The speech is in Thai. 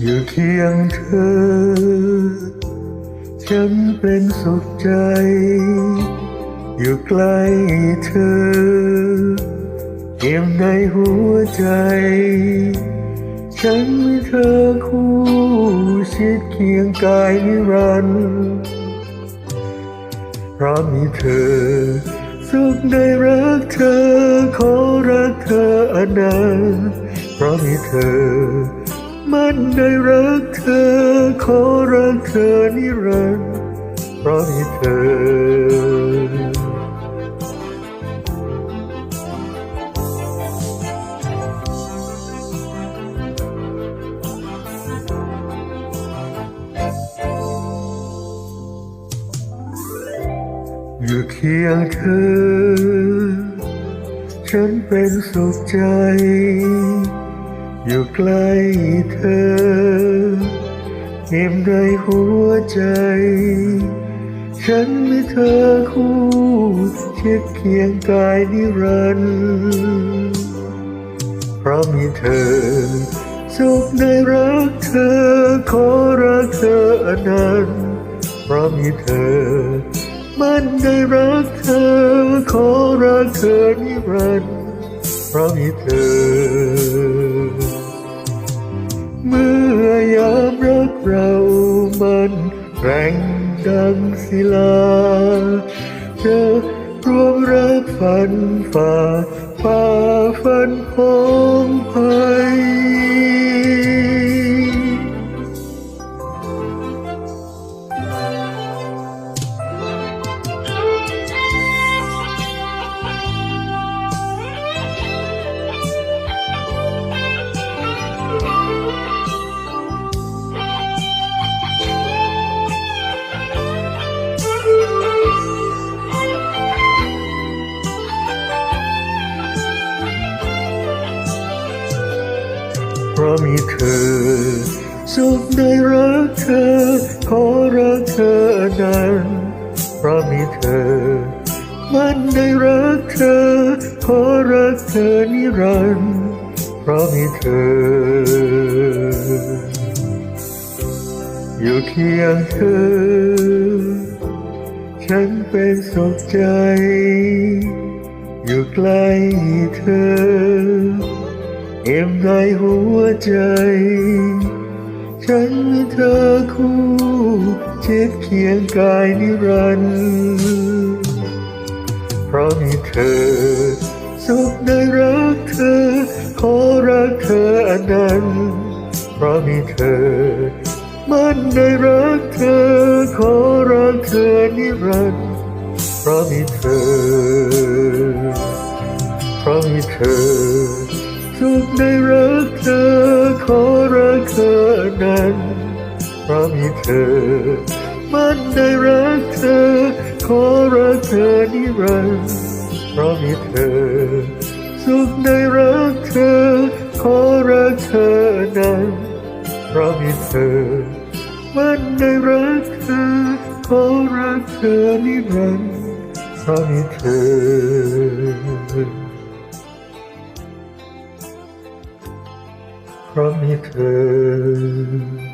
อยู่เคียงเธอ ฉันเป็นสุขใจ อยู่ใกล้เธอเก็บในหัวใจ ฉันมีเธอคู่ชิดเคียงกายนิรันดร์เพราะมีเธอ สุขได้รักเธอ ขอรักเธออนันต์เพราะมีเธอ มันได้รักเธอ ขอรักเธอนิรันดร์เพราะมีเธออยู่เคียงเธอ ฉันเป็นสุขใจ อยู่ใกล้เธอเก็บในหัวใจ ฉันมีเธอคู่เชิดเคียงกายนิรันดร์เพราะมีเธอ สุขได้รักเธอ ขอรักเธออนันต์เพราะมีเธอ มันได้รักเธอ ขอรักเธอนิรันดร์เพราะมีเธอ เมื่อยามรักเรามันแรงดังศิลาเธอรวมรักฝันฝ่าฝ่าฝันพองภัย เพราะมีเธอ สุขได้รักเธอ ขอรักเธอนั้นเพราะมีเธอ มันได้รักเธอ ขอรักเธอนิรันดร์เพราะมีเธอ อยู่เคียงเธอ ฉันเป็นสุขใจ อยู่ใกล้เธอ เอ็มในหัวใจ ฉันมีเธอคู่เช็ดเคียงกายนิรันดร์เพราะมีเธอ สุขได้รักเธอ ขอรักเธออนันเพราะมีเธอ มันได้รักเธอ ขอรักเธอนิรันดร์เพราะมีเธอ เพราะมีเธอ สุขได้รักเธอ ขอรักเธอนั้นเพราะมีเธอ มันได้รักเธอ ขอรักเธอนิรันดร์เพราะมีเธอ สุขได้รักเธอ ขอรักเธอนั้นเพราะมีเธอ มันได้รักเธอ ขอรักเธอนิรันดร์เพราะมีเธอ return.